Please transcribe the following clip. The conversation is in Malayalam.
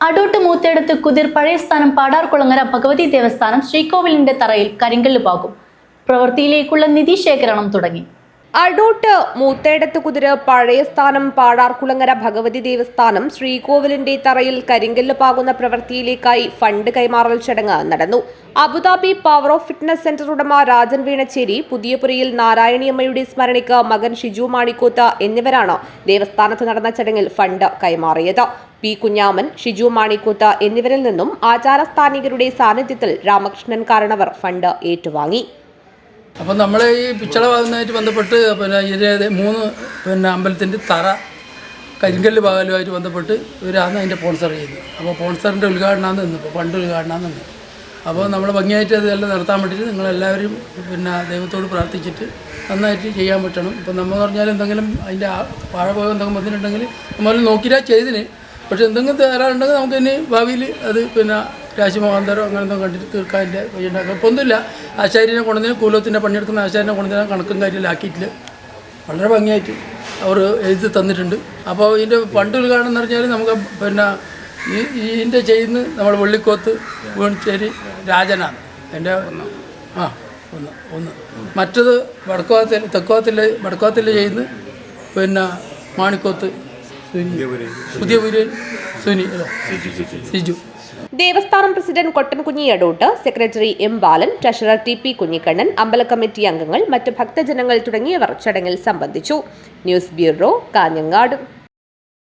അടൂട്ട് മൂത്തേടത്ത് കുതിർ പഴയ സ്ഥാനം പാടാർകുളങ്ങര ഭഗവതി ദേവസ്ഥാനം ശ്രീകോവിലിന്റെ തറയിൽ കരിങ്കല്ലുപാകും പ്രവൃത്തിയിലേക്കുള്ള നിധി ശേഖരണം തുടങ്ങി. അടൂട്ട് മൂത്തേടത്ത് കുതിര പഴയ സ്ഥാനം പാടാർകുളങ്ങര ഭഗവതി ദേവസ്ഥാനം ശ്രീകോവിലിന്റെ തറയിൽ കരിങ്കല്ല് പാകുന്ന പ്രവൃത്തിയിലേക്കായി ഫണ്ട് കൈമാറൽ ചടങ്ങ് നടന്നു. Abu Dhabi power of fitness centre ഉടമ രാജൻ വീണച്ചേരി പുതിയപുരയിൽ നാരായണിയമ്മയുടെ സ്മരണയ്ക്ക് മകൻ ഷിജു മാണിക്കോത്ത് എന്നിവരാണ് ദേവസ്ഥാനത്ത് നടന്ന ചടങ്ങിൽ ഫണ്ട് കൈമാറിയത്. പി കുഞ്ഞാമൻ ഷിജു മാണിക്കോത്ത് എന്നിവരിൽ നിന്നും ആചാരസ്ഥാനികരുടെ സാന്നിധ്യത്തിൽ രാമകൃഷ്ണൻ കാരണവർ ഫണ്ട് ഏറ്റുവാങ്ങി. അപ്പോൾ നമ്മൾ ഈ പിച്ചള ഭാഗമായിട്ട് ബന്ധപ്പെട്ട് പിന്നെ ഇതിന്റെ മൂന്ന് പിന്നെ അമ്പലത്തിന്റെ തറ കരിങ്കല്ല് പാകലുമായിട്ട് ബന്ധപ്പെട്ട് ഇവരാണ് അതിന്റെ സ്പോൺസർ ചെയ്യുന്നത് അപ്പോൾ സ്പോൺസറിന്റെ ഉദ്ഘാടനമാണ് നിന്ന് ഇപ്പോൾ ഫണ്ട് ഉദ്ഘാടനമാണ് നിന്ന് അപ്പോൾ നമ്മൾ ഭംഗിയായിട്ട് അതെല്ലാം നടത്താൻ വേണ്ടിയിട്ട് നിങ്ങളെല്ലാവരും പിന്നെ ദൈവത്തോട് പ്രാർത്ഥിച്ചിട്ട് നന്നായിട്ട് ചെയ്യാൻ പറ്റണം. ഇപ്പം നമ്മൾ പറഞ്ഞാൽ എന്തെങ്കിലും അതിന്റെ പാഴപോകം എന്തെങ്കിലും വന്നിട്ടുണ്ടെങ്കിൽ നമ്മൾ നോക്കിയാൽ ചെയ്തിന്. പക്ഷേ എന്തെങ്കിലും തരാറുണ്ടെങ്കിൽ നമുക്ക് ഇനി ഭാവിയിൽ അത് പിന്നെ രാശിമോഹാന്തരം അങ്ങനെ എന്തെങ്കിലും കണ്ടിട്ട് തീർക്കാൻ എന്റെ വഴിയുണ്ടാക്കാം ഇപ്പം ഒന്നുമില്ല. ആശാരിനെ കൊണ്ടുവന്നതിന് കൂലത്തിന്റെ പണിയെടുക്കുന്ന ആശാരിനെ കൊണ്ടുവന്നതിന് കണക്കും കാര്യമെല്ലാം ആക്കിയിട്ടില്ല വളരെ ഭംഗിയായിട്ട് അവർ എഴുതി തന്നിട്ടുണ്ട്. അപ്പോൾ ഇതിന്റെ പണ്ട് ഉദ്ഘാടനം എന്ന് പറഞ്ഞാൽ നമുക്ക് പിന്നെ ഈ ഇതിന്റെ ചെയ്യുന്ന നമ്മൾ വെള്ളിക്കോത്ത് വീണിച്ചേരി രാജനാണ്. എന്റെ ആ ഒന്ന് ഒന്ന്. മറ്റത് വടക്കുവാത്തിൽ തെക്കുവാത്തിൽ വടക്കുവാത്തിൽ ചെയ്യുന്ന പിന്നെ മാണിക്കോത്ത്. പുതിയ Suni Siju ദേവസ്ഥാനം president Kottankunhi Adott secretary M Balan treasurer T P Kunhikannan അമ്പല കമ്മിറ്റി അംഗങ്ങൾ മറ്റ് ഭക്തജനങ്ങൾ തുടങ്ങിയവർ ചടങ്ങിൽ സംബന്ധിച്ചു. News bureau Kanhangad.